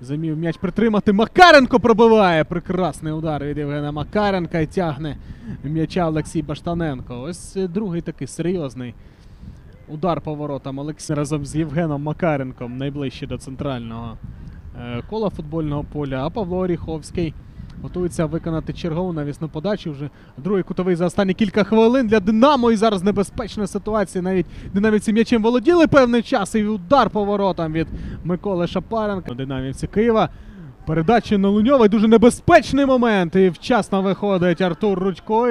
Зумів м'яч притримати. Макаренко пробиває. Прекрасний удар від Євгена Макаренка і тягне м'яча Олексій Баштаненко. Ось другий такий серйозний удар по воротам Олексій разом з Євгеном Макаренком найближче до центрального е, кола футбольного поля. А Павло Оріховський готується виконати чергову навісну подачу. Вже другий кутовий за останні кілька хвилин для Динамо. І зараз небезпечна ситуація. Навіть динамівці м'ячем володіли певний час. І удар по воротам від Миколи Шапаренка. Динамівці Києва. Передача на Луньова. Дуже небезпечний момент. І вчасно виходить Артур Рудько.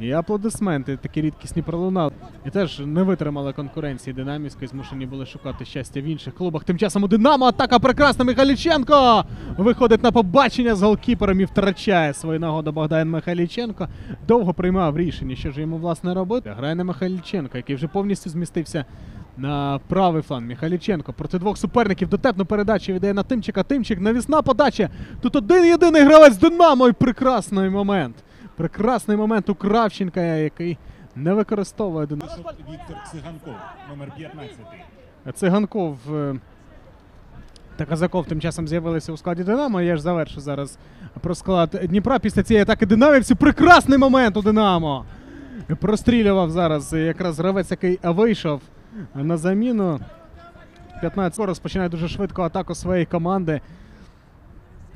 І аплодисменти такі рідкісні пролунали. І теж не витримали конкуренції динамівської, змушені були шукати щастя в інших клубах. Тим часом у Динамо атака прекрасна Михайліченко! Виходить на побачення з голкіпером і втрачає свою нагоду Богдан Михайліченко. Довго приймав рішення, що ж йому власне робити. Грає на Михайліченко, який вже повністю змістився на правий фланг. Михайліченко проти двох суперників дотепну передачу віддає на Тимчика. Тимчик, навісна подача. Тут один єдиний гравець Динамо і прекрасний момент. Прекрасний момент у Кравченка, який не використовує Динамо. Віктор Циганков, номер 15. Циганков е, та Казаков тим часом з'явилися у складі Динамо. Я ж завершу зараз про склад Дніпра. Після цієї атаки динамівців. Прекрасний момент у Динамо. Прострілював зараз якраз гравець, який вийшов на заміну. 15 скоро розпочинає дуже швидко атаку своєї команди.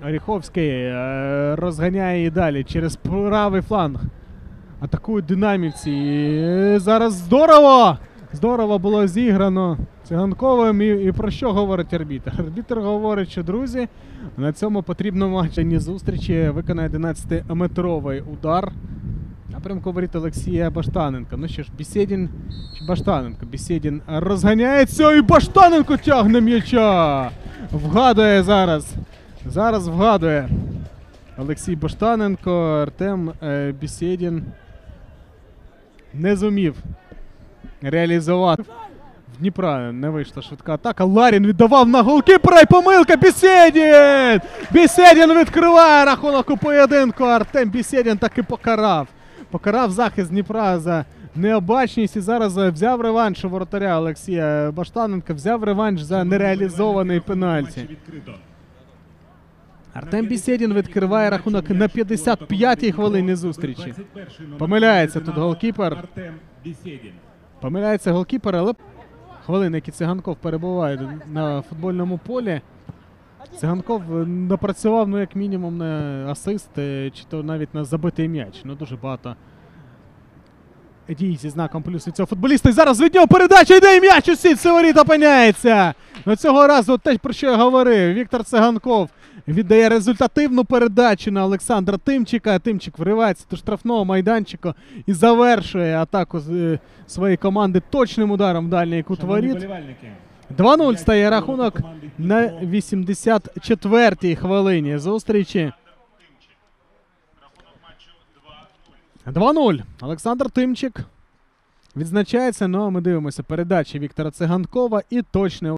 Оріховський е, розганяє її далі через правий фланг. Атакують динамівці. І зараз здорово! Здорово було зіграно циганковим. І, і про що говорить арбітр? Арбітр говорить, що друзі, на цьому потрібному матчі зустрічі виконає 11-метровий удар. Напрямку воріт Олексія Баштаненка. Ну що ж, Бісєдін чи Баштаненко? Бісєдін розганяється і Баштаненко тягне м'яча. Вгадує зараз. Зараз вгадує Олексій Баштаненко, Артем е, Бісєдін не зумів реалізувати. В Дніпра не вийшла швидка атака. Ларін віддавав на голкіпера і помилка. Бісєдін! Бісєдін відкриває рахунок у поєдинку. Артем Бісєдін таки покарав. Покарав захист Дніпра за необачність і зараз е, взяв реванш у воротаря Олексія Баштаненка. Взяв реванш за нереалізований пенальті. Артем Бісєдін відкриває рахунок на 55-й хвилині зустрічі. Помиляється тут голкіпер. Помиляється голкіпер, але хвилини, які Циганков перебуває на футбольному полі. Циганков напрацював, ну, як мінімум, на асист, е, чи то навіть на забитий м'яч. Ну, дуже багато дій зі знаком плюс від цього футболіста. І зараз від нього передача йде і м'яч у сітці воріт опиняється. Ну, цього разу те, про що я говорив. Віктор Циганков віддає результативну передачу на Олександра Тимчика. Тимчик вривається до штрафного майданчика і завершує атаку е, своєї команди точним ударом в дальній кут воріт. 2-0 стає рахунок на 84-й хвилині зустрічі. 2-0. Олександр Тимчик відзначається. Ну а ми дивимося передачі Віктора Циганкова і точне